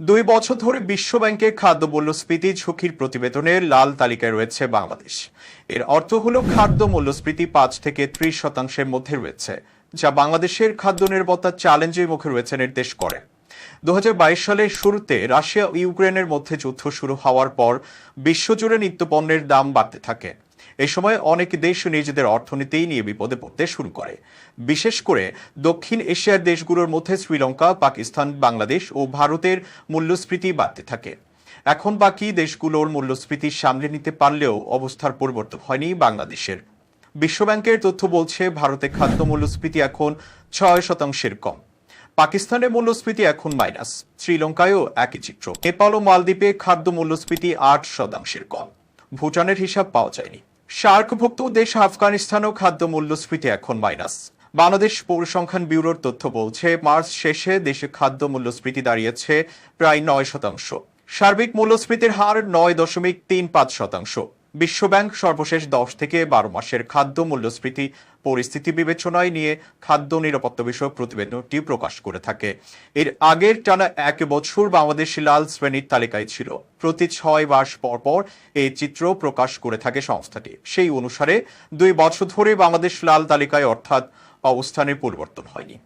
দুই বছর ধরে বিশ্বব্যাংকের খাদ্য মূল্যস্ফীতি ঝুঁকির প্রতিবেদনে লাল তালিকায় রয়েছে বাংলাদেশ। এর অর্থ হল খাদ্য মূল্যস্ফীতি পাঁচ থেকে ত্রিশ শতাংশের মধ্যে রয়েছে, যা বাংলাদেশের খাদ্য নিরাপত্তার চ্যালেঞ্জের মুখে রয়েছে নির্দেশ করে। দু হাজার বাইশ সালের শুরুতে রাশিয়া ইউক্রেনের মধ্যে যুদ্ধ শুরু হওয়ার পর বিশ্বজুড়ে নিত্যপণ্যের দাম বাড়তে থাকে। এই সময় অনেক দেশ নিজেদের অর্থনীতি নিয়ে বিপদে পড়তে শুরু করে। বিশেষ করে দক্ষিণ এশিয়ার দেশগুলোর মধ্যে শ্রীলঙ্কা, পাকিস্তান, বাংলাদেশ ও ভারতের মূল্যস্ফীতি বাড়তে থাকে। এখন বাকি দেশগুলোর মূল্যস্ফীতি সামলে নিতে পারলেও অবস্থার পরিবর্তন হয়নি বাংলাদেশের। বিশ্বব্যাংকের তথ্য বলছে, ভারতে খাদ্য মূল্যস্ফীতি এখন ছয় শতাংশের কম। পাকিস্তানের মূল্যস্ফীতি এখন মাইনাস। শ্রীলঙ্কায়ও একই চিত্র। নেপাল ও মালদ্বীপে খাদ্য মূল্যস্ফীতি আট শতাংশের কম। ভুটানের হিসাব পাওয়া যায়নি। সার্কভুক্ত দেশ আফগানিস্তানও খাদ্য মূল্যস্ফীতি এখন মাইনাস। বাংলাদেশ পরিসংখ্যান ব্যুরোর তথ্য বলছে, মার্চ শেষে দেশে খাদ্য মূল্যস্ফীতি দাঁড়িয়েছে প্রায় নয় শতাংশ। সার্বিক মূল্যস্ফীতির হার নয় দশমিক তিন পাঁচ শতাংশ। বিশ্বব্যাংক সর্বশেষ দশ থেকে বারো মাসের খাদ্য মূল্যস্ফীতি পরিস্থিতি বিবেচনায় নিয়ে খাদ্য নিরাপত্তা বিষয়ক প্রতিবেদনটি প্রকাশ করে থাকে। এর আগের টানা এক বছর বাংলাদেশ লাল শ্রেণির তালিকায় ছিল। প্রতি ছয় মাস পর পর এই চিত্র প্রকাশ করে থাকে সংস্থাটি। সেই অনুসারে দুই বছর ধরে বাংলাদেশ লাল তালিকায় অর্থাৎ অবস্থানের পরিবর্তন হয়নি।